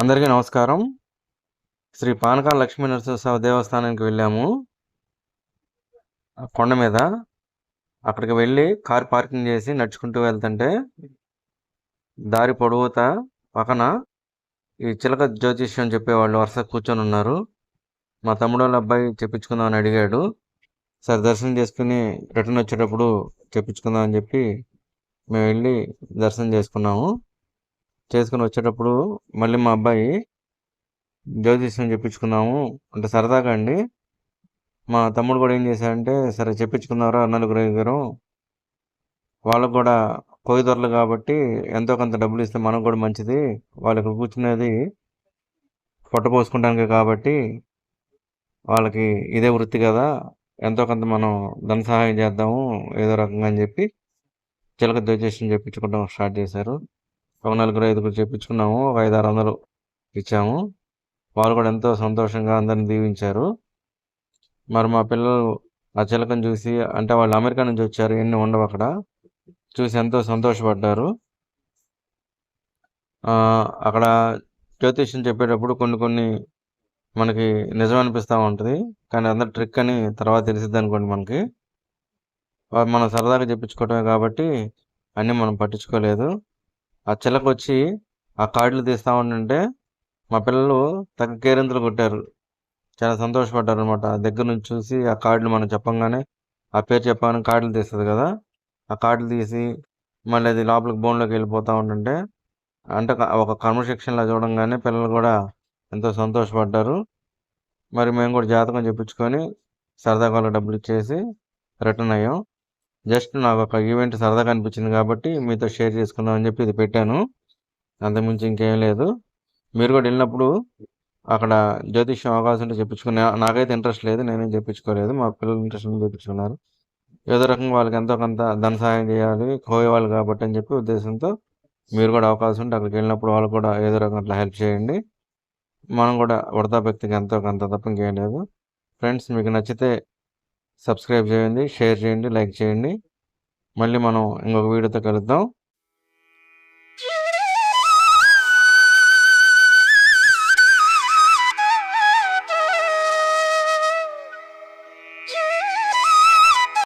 అందరికీ నమస్కారం. శ్రీ పానకాల లక్ష్మీ నరసింహస్వామి దేవస్థానానికి వెళ్ళాము. కొండ మీద అక్కడికి వెళ్ళి కార్ పార్కింగ్ చేసి నడుచుకుంటూ వెళ్తుంటే దారి పొడవుత పక్కన ఈ చిలక జ్యోతిష్యం చెప్పేవాళ్ళు వరుస కూర్చొని ఉన్నారు. మా తమ్ముడు వాళ్ళ అబ్బాయి చెప్పించుకుందామని అడిగాడు. సరే దర్శనం చేసుకుని రిటర్న్ వచ్చేటప్పుడు చెప్పించుకుందాం అని చెప్పి మేము వెళ్ళి దర్శనం చేసుకున్నాము. చేసుకుని వచ్చేటప్పుడు మళ్ళీ మా అబ్బాయి జ్యోతిష్యం చెప్పించుకున్నాము అంటే సరదాగా అండి. మా తమ్ముడు కూడా ఏం చేశాడంటే సరే చెప్పించుకున్నారా నలుగురు ఐదుగురు వాళ్ళకు కూడా కోయిదొరలు కాబట్టి ఎంతో కొంత డబ్బులు ఇస్తే మనకు కూడా మంచిది. వాళ్ళు ఇక్కడ కూర్చునేది పొట్ట పోసుకుంటానికి కాబట్టి వాళ్ళకి ఇదే వృత్తి కదా. ఎంతో కొంత మనం ధన సహాయం చేద్దాము ఏదో రకంగా అని చెప్పి చిలక జ్యోతిష్యం చెప్పించుకోవడం స్టార్ట్ చేశారు. ఒక నలుగురు ఐదుగురు చెప్పించుకున్నాము ఒక ఐదు ఆరు వందలు ఇచ్చాము. వాళ్ళు కూడా ఎంతో సంతోషంగా అందరిని దీవించారు. మరి మా పిల్లలు ఆ చిలకను చూసి అంటే వాళ్ళు అమెరికా నుంచి వచ్చారు. ఎన్ని ఉండవు అక్కడ. చూసి ఎంతో సంతోషపడ్డారు. అక్కడ జ్యోతిష్యం చెప్పేటప్పుడు కొన్ని కొన్ని మనకి నిజం అనిపిస్తూ ఉంటుంది. కానీ అందరు ట్రిక్ అని తర్వాత తెలిసిద్ది అనుకోండి మనకి. మనం సరదాగా చెప్పించుకోవటమే కాబట్టి అన్నీ మనం పట్టించుకోలేదు. ఆ చిలక వచ్చి ఆ కార్డులు తీస్తా ఉంటుంటే మా పిల్లలు తగ్గ కేరింతలు కొట్టారు. చాలా సంతోషపడ్డారు అనమాట దగ్గర నుంచి చూసి ఆ కార్డులు మనం చెప్పంగానే ఆ పేరు చెప్పగానే కార్డులు తీస్తుంది కదా. ఆ కార్డులు తీసి మళ్ళీ అది లోపలికి బోన్లోకి వెళ్ళిపోతూ ఉంటుంటే అంటే ఒక- ఒక చూడంగానే పిల్లలు కూడా ఎంతో సంతోషపడ్డారు. మరి మేము కూడా జాతకం చెప్పించుకొని సరదాగా డబ్బులు ఇచ్చేసి రిటర్న్ అయ్యాం. జస్ట్ నాకు ఒక ఈవెంట్ సరదాగా అనిపించింది కాబట్టి మీతో షేర్ చేసుకుందాం అని చెప్పి ఇది పెట్టాను. అంతకుమించి ఇంకేం లేదు. మీరు కూడా వెళ్ళినప్పుడు అక్కడ జ్యోతిష్యం అవకాశం ఉంటే చెప్పించుకునే నాకైతే ఇంట్రెస్ట్ లేదు నేనేం చెప్పించుకోలేదు. మా పిల్లలు ఇంట్రెస్ట్ ఉంటే చెప్పించుకున్నారు. ఏదో రకంగా వాళ్ళకి ఎంతో కొంత ధన సహాయం చేయాలి కోయేవాళ్ళు కాబట్టి అని చెప్పి ఉద్దేశంతో మీరు కూడా అవకాశం ఉంటే అక్కడికి వెళ్ళినప్పుడు వాళ్ళు కూడా ఏదో రకంగా అట్లా హెల్ప్ చేయండి. మనం కూడా ఉడతా ఎంతో కొంత తప్ప ఇంకేం లేదు. ఫ్రెండ్స్ మీకు నచ్చితే సబ్స్క్రైబ్ చేయండి షేర్ చేయండి లైక్ చేయండి. మళ్ళీ మనం ఇంకొక వీడియోతో కలుద్దాం.